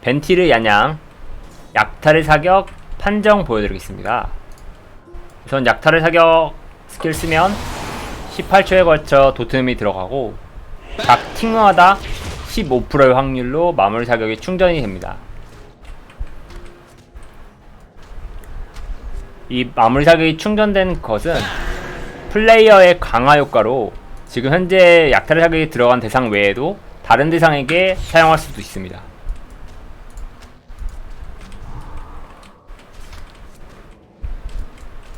벤티르 야냥 약탈의 사격 판정 보여드리겠습니다. 우선 약탈의 사격 스킬 쓰면 18초에 걸쳐 도트음이 들어가고 각 팅마다 15%의 확률로 마무리 사격이 충전이 됩니다. 이 마무리 사격이 충전된 것은 플레이어의 강화 효과로 지금 현재 약탈의 사격이 들어간 대상 외에도 다른 대상에게 사용할 수도 있습니다.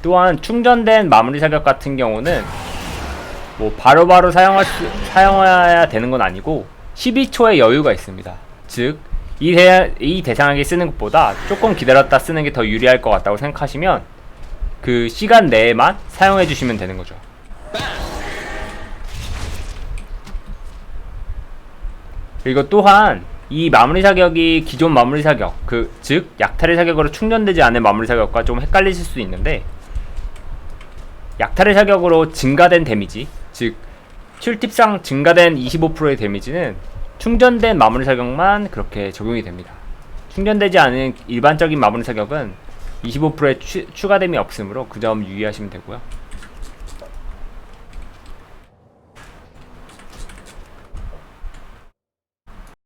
또한 충전된 마무리 사격 같은 경우는 뭐 바로바로 사용할 수, 사용해야 되는 건 아니고 12초의 여유가 있습니다. 즉, 이, 대, 이 대상에게 쓰는 것보다 조금 기다렸다 쓰는 게 더 유리할 것 같다고 생각하시면 그 시간 내에만 사용해 주시면 되는 거죠. 그리고 또한 이 마무리 사격이 기존 마무리 사격, 그 즉 약탈의 사격으로 충전되지 않은 마무리 사격과 좀 헷갈리실 수 있는데 약탈의 사격으로 증가된 데미지, 즉 툴팁상 증가된 25%의 데미지는 충전된 마무리 사격만 그렇게 적용이 됩니다. 충전되지 않은 일반적인 마무리 사격은 25%의 추, 추가 댐이 없으므로 그 점 유의하시면 되고요.